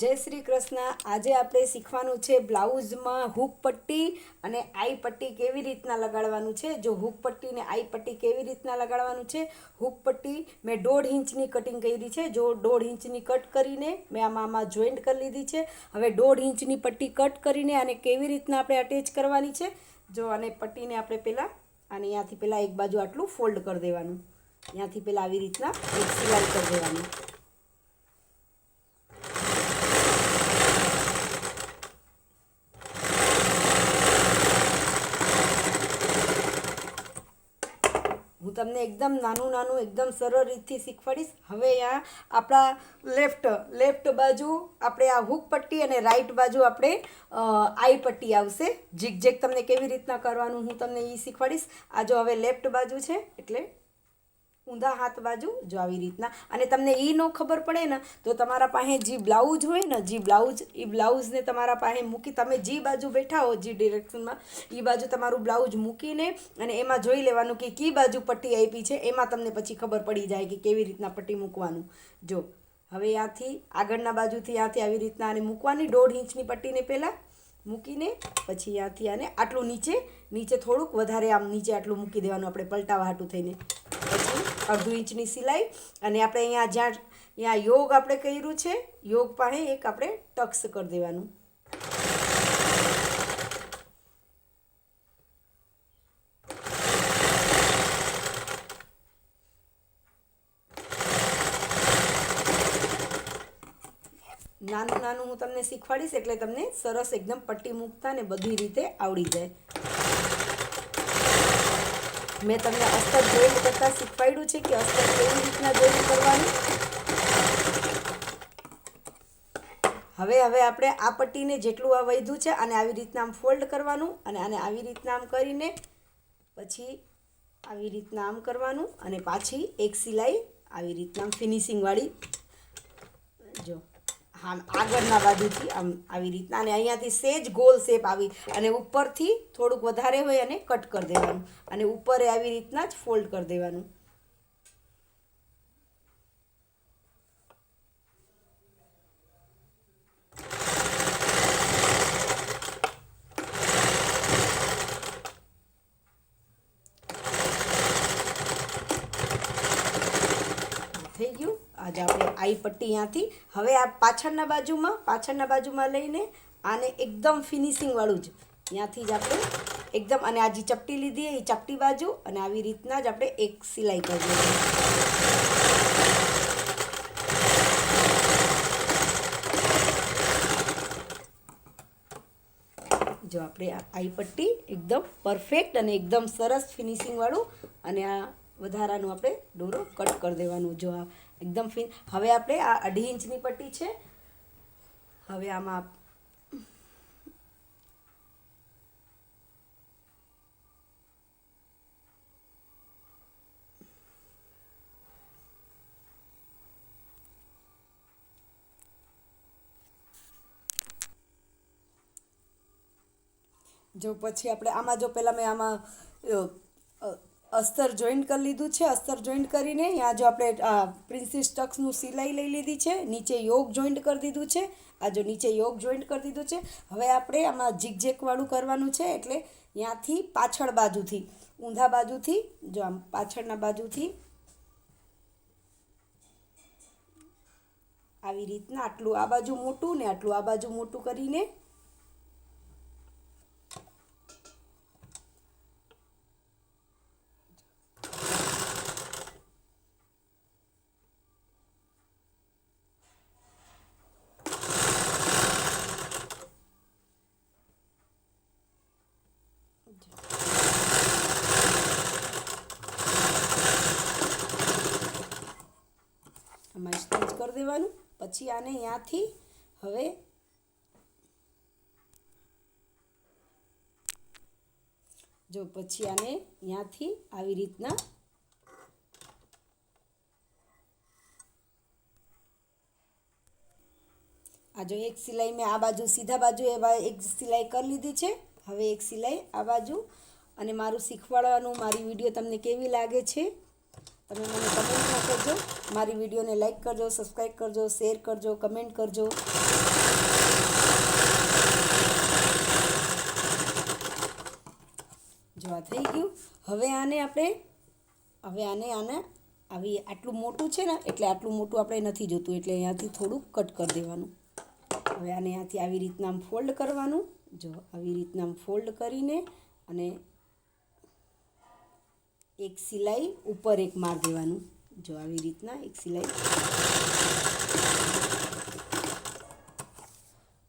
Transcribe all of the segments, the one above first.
જય શ્રી કૃષ્ણ. આજે આપણે શીખવાનું છે બ્લાઉઝમાં હૂક પટ્ટી અને આઈ પટ્ટી કેવી રીતના લગાડવાનું છે? જો હૂક પટ્ટી ને આઈ પટ્ટી કેવી રીતના લગાડવાનું છે? હૂક પટ્ટી મેં દોઢ ઇંચની કટિંગ કરી છે. જો દોઢ ઇંચની કટ કરીને મેં આમાં આમાં જોઈન્ટ કરી લીધી છે. હવે દોઢ ઇંચની પટ્ટી કટ કરીને આને કેવી રીતના આપણે અટેચ કરવાની છે? જો અને પટ્ટીને આપણે પહેલાં અને અહીંયાથી પહેલાં એક બાજુ આટલું ફોલ્ડ કરી દેવાનું. ત્યાંથી પહેલાં આવી રીતના એક સિલાઈ કરી દેવાની. હું તમને એકદમ નાનું નાનું એકદમ સરળ રીતથી શીખવાડીશ. હવે આ આપણા લેફ્ટ લેફ્ટ બાજુ આપણે આ હુક પટ્ટી અને રાઈટ બાજુ આપણે આઈ પટ્ટી આવશે. જીગ જેગ તમને કેવી રીતના કરવાનું હું તમને એ શીખવાડીશ. આ જો હવે લેફ્ટ બાજુ છે, એટલે ઊંધા હાથ બાજુ જો આવી રીતના. અને તમને એ ન ખબર પડે ને, તો તમારા પાસે જે બ્લાઉઝ હોય ને, જે બ્લાઉઝ, એ બ્લાઉઝને તમારા પાસે મૂકી તમે જે બાજુ બેઠા હો, જે ડિરેક્શનમાં, એ બાજુ તમારું બ્લાઉઝ મૂકીને અને એમાં જોઈ લેવાનું કે કી બાજુ પટ્ટી આપી છે, એમાં તમને પછી ખબર પડી જાય કે કેવી રીતના પટ્ટી મૂકવાનું. જો, હવે ત્યાંથી આગળના બાજુથી ત્યાંથી આવી રીતના આને મૂકવાની, દોઢ ઇંચની પટ્ટીને પહેલાં મૂકીને, પછી ત્યાંથી આને આટલું નીચે નીચે થોડુંક વધારે આમ નીચે આટલું મૂકી દેવાનું, આપણે પલટાવા હાટું થઈને. અડધું ઇંચની સિલાઈ અને આપણે અહીંયા જ્યાં અહીંયા યોગ આપણે કર્યું છે, યોગ પાસે એક આપણે ટક્સ કરી દેવાનું. નાનું નાનું હું તમને શીખવાડીશ એટલે તમને સરસ એકદમ પટ્ટી મૂકતા ને બધી રીતે આવડી જાય. મેં તમને અસ્તર જોઈન્ટ કરતાં શીખવાડ્યું છે કે અસ્તર કેવી રીતના જોઈન્ટ કરવાનું? હવે હવે આપણે આ પટ્ટીને જેટલું આ વધ્યું છે અને આવી રીતના આમ ફોલ્ડ કરવાનું અને આને આવી રીતના આમ કરીને પછી આવી રીતના આમ કરવાનું અને પાછી એક સિલાઈ આવી રીતના ફિનિશિંગવાળી જો. આમ આગળના બાજુથી આમ આવી રીતના. અને અહીંયાથી સેજ ગોલ શેપ આવી અને ઉપરથી થોડુંક વધારે હોય અને કટ કરી દેવાનું. અને ઉપર આવી રીતના જ ફોલ્ડ કરી દેવાનું. થઈ ગયું? આજે આપણે આઈ પટ્ટી ત્યાંથી હવે આ પાછળના બાજુમાં પાછળના બાજુમાં લઈને આને એકદમ ફિનિશિંગવાળું જ ત્યાંથી જ આપણે એકદમ, અને આ જે ચપટી લીધી એ ચપટી બાજુ, અને આવી રીતના જ આપણે એક સિલાઈ કરી જો આપણે આ આઈ પટ્ટી એકદમ પરફેક્ટ અને એકદમ સરસ ફિનિશિંગવાળું અને આ વધારાનું આપણે દોરો કટ કરી દેવાનું. જો આ એકદમ ફિન હવે આપણે આ અઢી ઇંચની પટ્ટી છે. હવે આમાં જો પછી આપણે આમાં જો પહેલાં મેં આમાં અસ્તર જોઈન્ટ કરી લીધું છે. અસ્તર જોઈન્ટ કરીને અહીંયા જો આપણે પ્રિન્સીસ ટક્સનું સિલાઈ લઈ લીધી છે. નીચે યોગ જોઈન્ટ કરી દીધું છે. આ જો નીચે યોગ જોઈન્ટ કરી દીધું છે. હવે આપણે આમાં ઝીકઝેકવાળું કરવાનું છે એટલે ત્યાંથી પાછળ બાજુથી, ઊંધા બાજુથી, જો આમ પાછળના બાજુથી આવી રીતના આટલું આ બાજુ મોટું ને આટલું આ બાજુ મોટું કરીને આમાં સ્ટીચ કરી દેવાનું પછી આને અહીંયાથી હવે જો પછી આને અહીંયાથી આવી રીતના આ જો એક સિલાઈ મેં આ બાજુ, સીધા બાજુ એવા એક સિલાઈ કરી લીધી છે. હવે એક સિલાઈ આ બાજુ. અને મારું શીખવાડવાનું, મારી વીડિયો તમને કેવી લાગે છે તમે મને કમેન્ટમાં કરજો. મારી વિડીયોને લાઈક કરજો સબસ્ક્રાઈબ કરજો શેર કરજો કમેન્ટ કરજો. જો આ થઈ ગયું. હવે આને આપણે, હવે આને આને આવી આટલું મોટું છે ને, એટલે આટલું મોટું આપણે નથી જોતું, એટલે અહીંયાથી થોડું કટ કરી દેવાનું. હવે આને અહીંયાથી આવી રીતના આમ ફોલ્ડ કરવાનું. જો આવી રીતના આમ ફોલ્ડ કરીને અને એક સિલાઈ ઉપર એક માર દેવાનું. જો આવી રીતના એક સિલાઈ.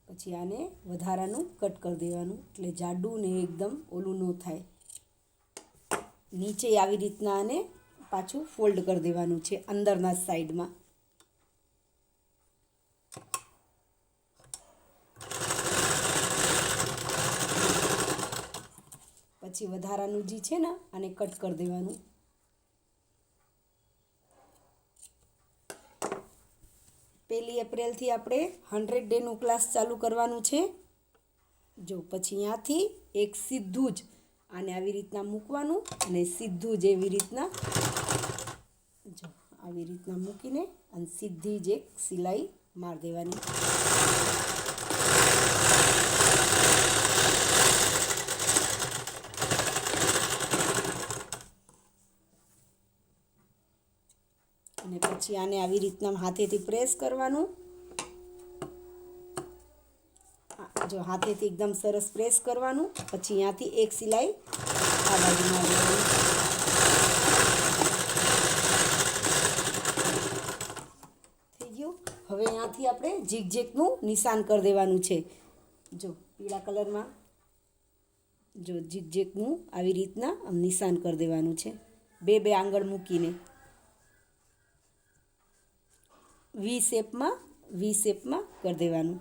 પછી આને વધારાનું કટ કરી દેવાનું. એટલે જાડું ને એકદમ ઓલું ન થાય. નીચે આવી રીતના આને પાછું ફોલ્ડ કરી દેવાનું છે અંદરના સાઈડમાં પછી વધારાનું જે છે ને, આને કટ કરી દેવાનું. પહેલી એપ્રિલથી આપણે હંડ્રેડ ડેનું ક્લાસ ચાલુ કરવાનું છે. જો, પછી ત્યાંથી એક સીધું જ આને આવી રીતના મૂકવાનું અને સીધું જ એવી રીતના, જો, આવી રીતના મૂકીને અને સીધી જ એક સિલાઈ માર દેવાની અને પછી આને આવી રીતના હાથેથી પ્રેસ કરવાનું. જો હાથેથી એકદમ સરસ પ્રેસ કરવાનું. પછી અહીંયાથી એક સિલાઈ આ બાજુમાં થઈ ગયું? હવે અહીંયાથી આપણે ઝીકઝેકનું નિશાન કરી દેવાનું છે. જો પીળા કલરમાં જો ઝીકઝેકનું આવી રીતના નિશાન કરી દેવાનું છે. બે બે આંગળ મૂકીને. વી શેપમાં વી શેપમાં કરી દેવાનું.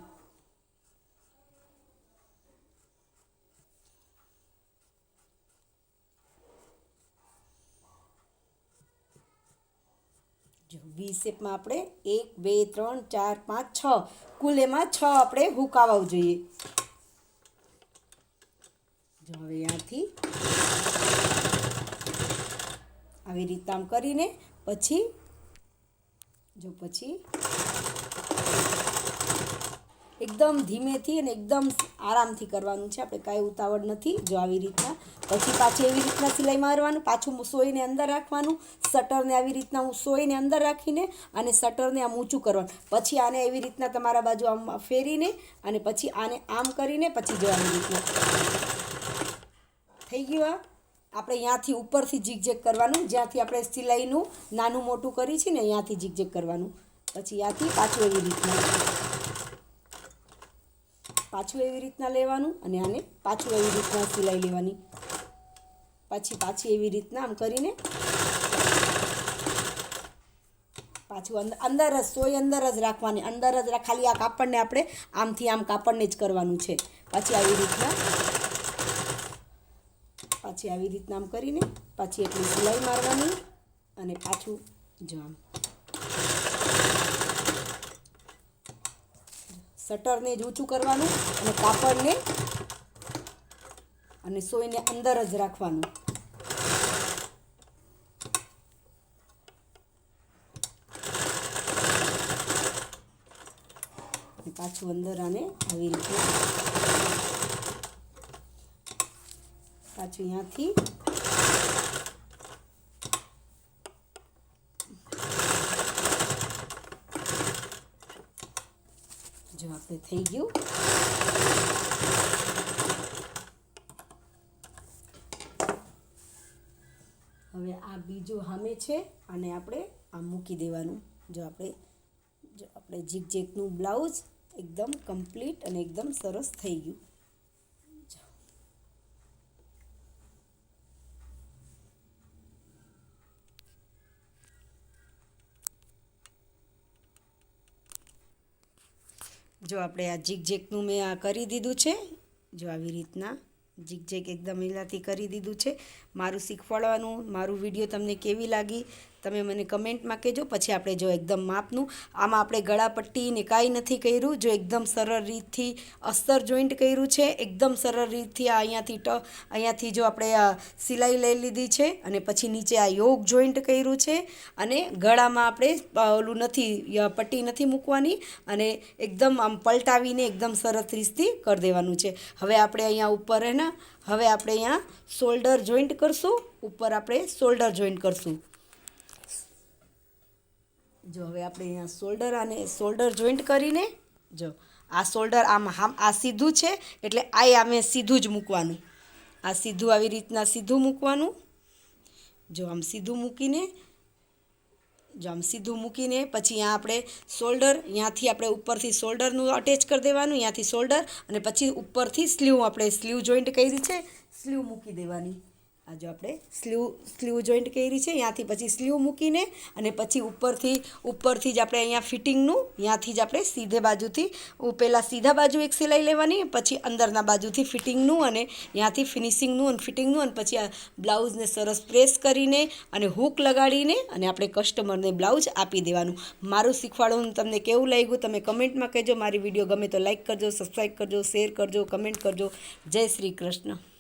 વી શેપમાં આપણે એક, બે, ત્રણ, ચાર, પાંચ, છ. કુલ એમાં છ આપણે હુક જોઈએ. જો હવે અહીંયાથી આવી રીતે આમ કરીને પછી જો પછી એકદમ ધીમેથી અને એકદમ આરામથી કરવાનું છે. આપણે કાંઈ ઉતાવળ નથી. જો આવી રીતના પછી પાછી એવી રીતના સિલાઈ મારવાનું, પાછું સોઈને અંદર રાખવાનું, શટરને આવી રીતના હું સોઈને અંદર રાખીને અને શટરને આમ ઊંચું કરવાનું. પછી આને એવી રીતના તમારા બાજુ આમ ફેરીને અને પછી આને આમ કરીને પછી જો આવી રીતના. થઈ ગયું આ? આપણે અહીંયાથી ઉપરથી જીગજેક કરવાનું, જ્યાંથી આપણે સિલાઈનું નાનું મોટું કરી છે ને અહીંયાથી જીગજેક કરવાનું. પછી ત્યાંથી પાછું એવી રીતના. પાછું એવી રીતના લેવાનું અને આને પાછું એવી રીતના સિલાઈ લેવાની. પછી પાછી એવી રીતના આમ કરીને પાછું અંદર જ, સોય અંદર જ રાખવાની. અંદર જ ખાલી આ કાપડને આપણે આમથી આમ કાપડને જ કરવાનું છે. પછી આવી રીતના પાછી આવી રીતના આમ કરીને પાછી એટલી સિલાઈ મારવાની અને પાછું જો આમ શટરને જ ઊંચું કરવાનું અને કાપડને અને સોયને અંદર જ રાખવાનું. પાછું અંદર આને આવી રીતે પાછું અહીંયાથી. જો આપણે થઈ ગયું. હવે આ બીજું હામે છે અને આપણે આ મૂકી દેવાનું. જો આપણે જો આપણે જીક જેકનું બ્લાઉઝ એકદમ કમ્પ્લીટ અને એકદમ સરસ થઈ ગયું. જો આપણે આ જીગજેકનું મેં આ કરી દીધું છે, જો આવી રીતના જીગજેક એકદમ એલાથી કરી દીધું છે. મારું શીખવાડવાનું, મારું વીડિયો તમને કેવી લાગી તમે મને કમેન્ટમાં કહેજો, પછી આપણે જો એકદમ માપનું, આમાં આપણે ગળાપટ્ટી ને કાંઈ નથી કર્યું, જો એકદમ સરળ રીતથી અસ્તર જોઈન્ટ કર્યું છે, એકદમ સરળ રીતથી આ અહીંયાથી ટ, અહીંયાથી જો આપણે સિલાઈ લઈ લીધી છે, અને પછી નીચે આ યોગ જોઈન્ટ કર્યું છે, અને ગળામાં આપણે ઓલું નથી પટ્ટી નથી મૂકવાની, અને એકદમ આમ પલટાવીને એકદમ સરસ રીતથી કરી દેવાનું છે. હવે આપણે અહીંયા ઉપર હે ને, હવે આપણે અહીંયા શોલ્ડર જોઈન્ટ કરશું, ઉપર આપણે શોલ્ડર જોઈન્ટ કરશું. જો હવે આપણે અહીંયા શોલ્ડર અને શોલ્ડર જોઈન્ટ કરીને, જો આ શોલ્ડર આમ આમ આ સીધું છે, એટલે આ આમે સીધું જ મૂકવાનું. આ સીધું આવી રીતના સીધું મૂકવાનું. જો આમ સીધું મૂકીને, જો આમ સીધું મૂકીને પછી અહીંયા આપણે શોલ્ડર અહીંયાથી આપણે ઉપરથી શોલ્ડરનું અટેચ કરી દેવાનું અહીંયાથી શોલ્ડર અને પછી ઉપરથી સ્લીવ, આપણે સ્લીવ જોઈન્ટ કરી છે, સ્લીવ મૂકી દેવાની. આ જો આપણે સ્લીવ સ્લીવ જોઈન્ટ કરી છે. ત્યાંથી પછી સ્લીવ મૂકીને અને પછી ઉપરથી ઉપરથી જ આપણે અહીંયા ફિટિંગનું ત્યાંથી જ આપણે સીધે બાજુથી પહેલાં સીધા બાજુ એક સિલાઈ લેવાની, પછી અંદરના બાજુથી ફિટિંગનું અને ત્યાંથી ફિનિશિંગનું અને ફિટિંગનું અને પછી આ બ્લાઉઝને સરસ પ્રેસ કરીને અને હૂક લગાડીને અને આપણે કસ્ટમરને બ્લાઉઝ આપી દેવાનું. મારું શીખવાડવાનું તમને કેવું લાગ્યું તમે કમેન્ટમાં કહેજો. મારી વીડિયો ગમે તો લાઈક કરજો, સબસ્ક્રાઈબ કરજો, શેર કરજો, કમેન્ટ કરજો. જય શ્રી કૃષ્ણ.